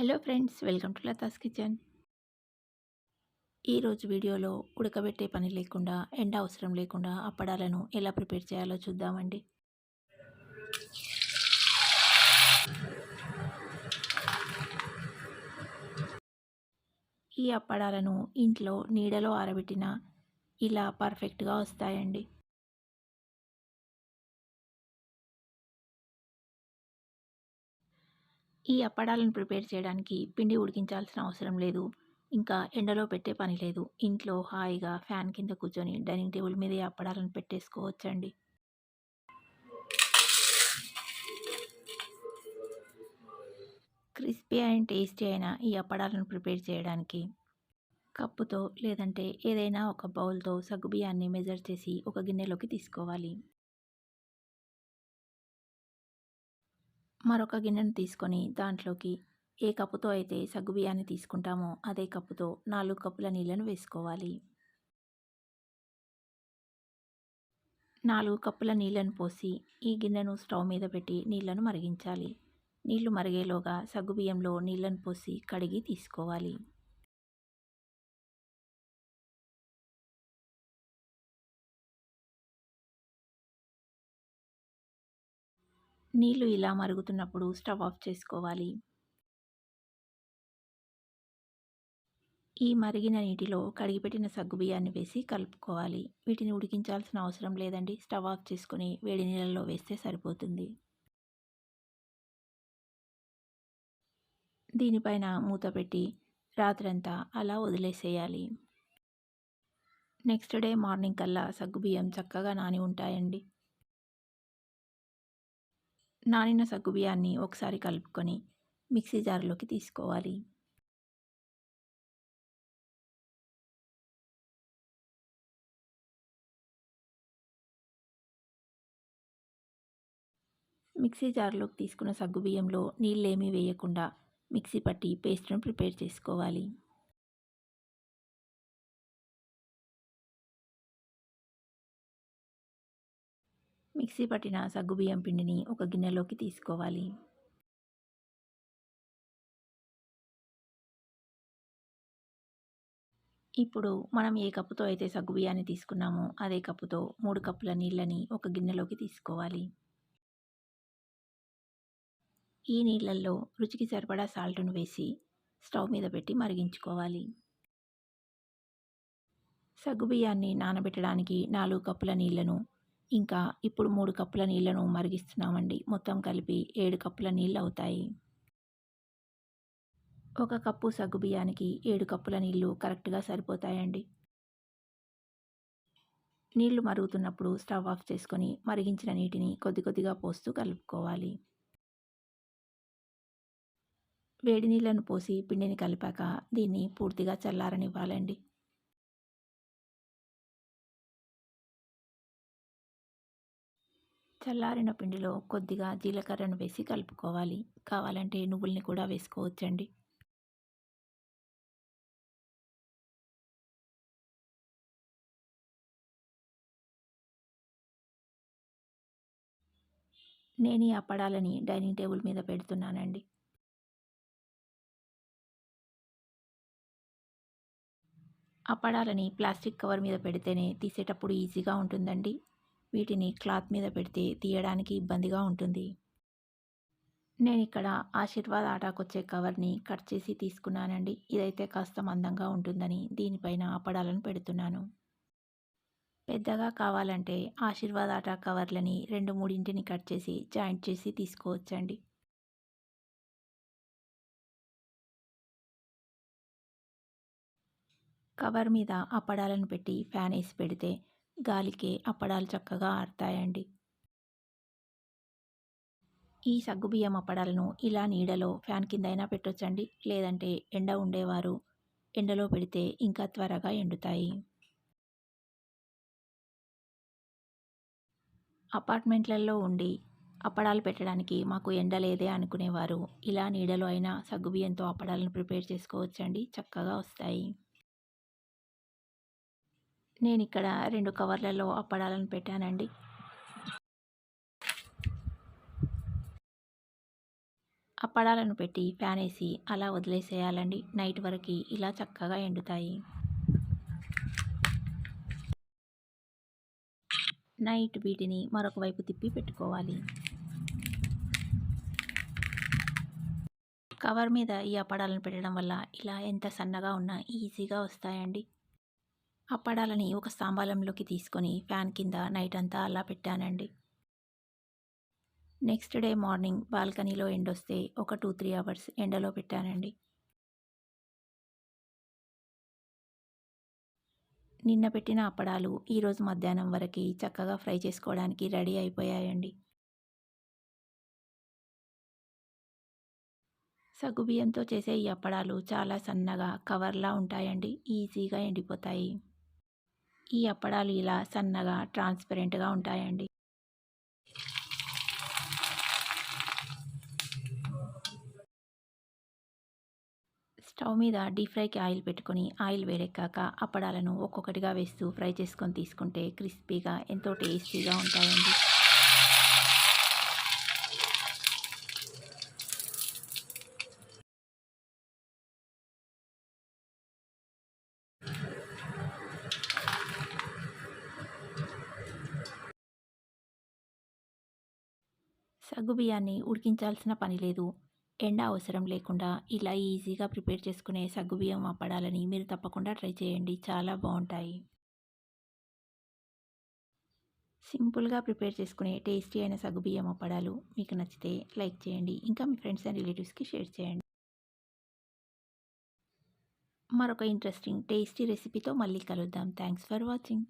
Hello friends welcome to Latha's kitchen. ఈరోజు వీడియోలో ఉడకబెట్టే పని లేకుండా ఎండ అవసరం లేకుండా అప్పడాలను ఎలా ప్రిపేర్ చేయాలో చూద్దామండి. ఈ అప్పడాలను ఇంట్లో నీడలో ఆరబెట్టిన ఇలా పర్ఫెక్ట్గా వస్తాయండి. ఈ అప్పడాలను ప్రిపేర్ చేయడానికి పిండి ఉడికించాల్సిన అవసరం లేదు. ఇంకా ఎండలో పెట్టే పని లేదు. ఇంట్లో హాయిగా ఫ్యాన్ కింద కూర్చొని డైనింగ్ టేబుల్ మీద ఈ అప్పడాలను పెట్టేసుకోవచ్చండి. క్రిస్పీ అండ్ టేస్టీ అయిన ఈ అప్పడాలను ప్రిపేర్ చేయడానికి కప్పుతో లేదంటే ఏదైనా ఒక బౌల్తో సగ్గుబియ్యాన్ని మెజర్ చేసి ఒక గిన్నెలోకి తీసుకోవాలి. మరొక గిన్నెను తీసుకొని దాంట్లోకి ఏ కప్పుతో అయితే సగ్గుబియ్యాన్ని తీసుకుంటామో అదే కప్పుతో నాలుగు కప్పుల నీళ్ళను వేసుకోవాలి. నాలుగు కప్పుల నీళ్ళను పోసి ఈ గిన్నెను స్టవ్ మీద పెట్టి నీళ్ళను మరిగించాలి. నీళ్ళు మరిగేలోగా సగ్గుబియ్యంలో నీళ్ళను పోసి కడిగి తీసుకోవాలి. నీళ్ళు ఇలా మరుగుతున్నప్పుడు స్టవ్ ఆఫ్ చేసుకోవాలి. ఈ మరిగిన నీటిలో కడిగిపెట్టిన సగ్గుబియ్యాన్ని వేసి కలుపుకోవాలి. వీటిని ఉడికించాల్సిన అవసరం లేదండి. స్టవ్ ఆఫ్ చేసుకొని వేడి నీళ్ళలో వేస్తే సరిపోతుంది. దీనిపైన మూత పెట్టి రాత్రంతా అలా వదిలేసేయాలి. నెక్స్ట్ డే మార్నింగ్ కల్లా సగ్గుబియ్యం చక్కగా నాని ఉంటాయండి. నానిన సగ్గుబియ్యాన్ని ఒకసారి కలుపుకొని మిక్సీ జార్లోకి తీసుకోవాలి. మిక్సీ జార్లోకి తీసుకున్న సగ్గుబియ్యంలో నీళ్ళేమీ వేయకుండా మిక్సీ పట్టి పేస్ట్ను ప్రిపేర్ చేసుకోవాలి. మిక్సీ పట్టిన సగ్గుబియ్యం పిండిని ఒక గిన్నెలోకి తీసుకోవాలి. ఇప్పుడు మనం ఏ కప్పుతో అయితే సగ్గుబియ్యాన్ని తీసుకున్నామో అదే కప్పుతో మూడు కప్పుల నీళ్ళని ఒక గిన్నెలోకి తీసుకోవాలి. ఈ నీళ్ళల్లో రుచికి సరిపడా సాల్ట్ను వేసి స్టవ్ మీద పెట్టి మరిగించుకోవాలి. సగ్గుబియ్యాన్ని నానబెట్టడానికి నాలుగు కప్పుల నీళ్ళను ఇంకా ఇప్పుడు మూడు కప్పుల నీళ్ళను మరిగిస్తున్నామండి. మొత్తం కలిపి ఏడు కప్పుల నీళ్ళు అవుతాయి ఒక కప్పు సగ్గుబియ్యానికి ఏడు కప్పుల నీళ్ళు కరెక్ట్గా సరిపోతాయండి. నీళ్ళు మరుగుతున్నప్పుడు స్టవ్ ఆఫ్ చేసుకొని మరిగించిన నీటిని కొద్ది కొద్దిగా పోస్తూ కలుపుకోవాలి. వేడి నీళ్ళను పోసి పిండిని కలిపాక దీన్ని పూర్తిగా చల్లారనివ్వాలండి. చల్లారిన పిండిలో కొద్దిగా జీలకర్రను వేసి కలుపుకోవాలి. కావాలంటే నువ్వుల్ని కూడా వేసుకోవచ్చండి. నేను ఈ అప్పడాలని డైనింగ్ టేబుల్ మీద పెడుతున్నానండి. అప్పడాలని ప్లాస్టిక్ కవర్ మీద పెడితేనే తీసేటప్పుడు ఈజీగా ఉంటుందండి. వీటిని క్లాత్ మీద పెడితే తీయడానికి ఇబ్బందిగా ఉంటుంది. నేను ఇక్కడ ఆశీర్వాద్ ఆటాకొచ్చే కవర్ని కట్ చేసి తీసుకున్నానండి. ఇదైతే కాస్త మందంగా ఉంటుందని దీనిపైన అప్పడాలను పెడుతున్నాను. పెద్దగా కావాలంటే ఆశీర్వాద్ ఆటా కవర్లని రెండు మూడింటిని కట్ చేసి జాయింట్ చేసి తీసుకోవచ్చండి. కవర్ మీద అప్పడాలను పెట్టి ఫ్యాన్ వేసి పెడితే గాలికి అప్పడాలు చక్కగా ఆడతాయండి ఈ సగ్గుబియ్యం అప్పడాలను ఇలా నీడలో ఫ్యాన్ కింద అయినా పెట్టొచ్చండి. లేదంటే ఎండ ఉండేవారు ఎండలో పెడితే ఇంకా త్వరగా ఎండుతాయి. అపార్ట్మెంట్లలో ఉండి అప్పడాలు పెట్టడానికి మాకు ఎండ లేదే అనుకునేవారు. ఇలా నీడలో అయినా సగ్గుబియ్యంతో అప్పడాలను ప్రిపేర్ చేసుకోవచ్చండి. చక్కగా వస్తాయి. నేను ఇక్కడ రెండు కవర్లలో అప్పడాలను పెట్టానండి. అప్పడాలను పెట్టి ఫ్యాన్ వేసి అలా వదిలేసేయాలండి. నైట్ వరకు ఇలా చక్కగా ఎండుతాయి. నైట్ వీటిని మరొక వైపు తిప్పి పెట్టుకోవాలి. కవర్ మీద ఈ అప్పడాలను పెట్టడం వల్ల ఇలా ఎంత సన్నగా ఉన్నా ఈజీగా వస్తాయండి. అప్పడాలని ఒక స్తాంబాలంలోకి తీసుకొని ఫ్యాన్ కింద నైట్ అంతా అలా పెట్టానండి. నెక్స్ట్ డే మార్నింగ్ బాల్కనీలో ఎండొస్తే ఒక టూ త్రీ అవర్స్ ఎండలో పెట్టానండి. నిన్న పెట్టిన అప్పడాలు ఈరోజు మధ్యాహ్నం వరకు చక్కగా ఫ్రై చేసుకోవడానికి రెడీ అయిపోయాయండి. సగ్గుబియ్యంతో చేసే ఈ అప్పడాలు చాలా సన్నగా కవర్లా ఉంటాయండి ఈజీగా ఎండిపోతాయి. ఈ అప్పడాలు ఇలా సన్నగా ట్రాన్స్పరెంట్గా ఉంటాయండి. స్టవ్ మీద డీప్ ఫ్రైకి ఆయిల్ పెట్టుకొని ఆయిల్ వేడెక్కాక అప్పడాలను ఒక్కొక్కటిగా వేస్తూ ఫ్రై చేసుకొని తీసుకుంటే క్రిస్పీగా ఎంతో టేస్టీగా ఉంటాయండి. సగ్గుబియ్యాన్ని ఉడికించాల్సిన పని లేదు. ఎండ అవసరం లేకుండా ఇలా ఈజీగా ప్రిపేర్ చేసుకునే సగ్గుబియ్యం అప్పడాలని మీరు తప్పకుండా ట్రై చేయండి. చాలా బాగుంటాయి. సింపుల్గా ప్రిపేర్ చేసుకునే టేస్టీ అయిన సగ్గుబియ్యం అప్పడాలు మీకు నచ్చితే లైక్ చేయండి. ఇంకా మీ ఫ్రెండ్స్ అండ్ రిలేటివ్స్కి షేర్ చేయండి. మరొక ఇంట్రెస్టింగ్ టేస్టీ రెసిపీతో మళ్ళీ కలుద్దాం. Thanks for watching.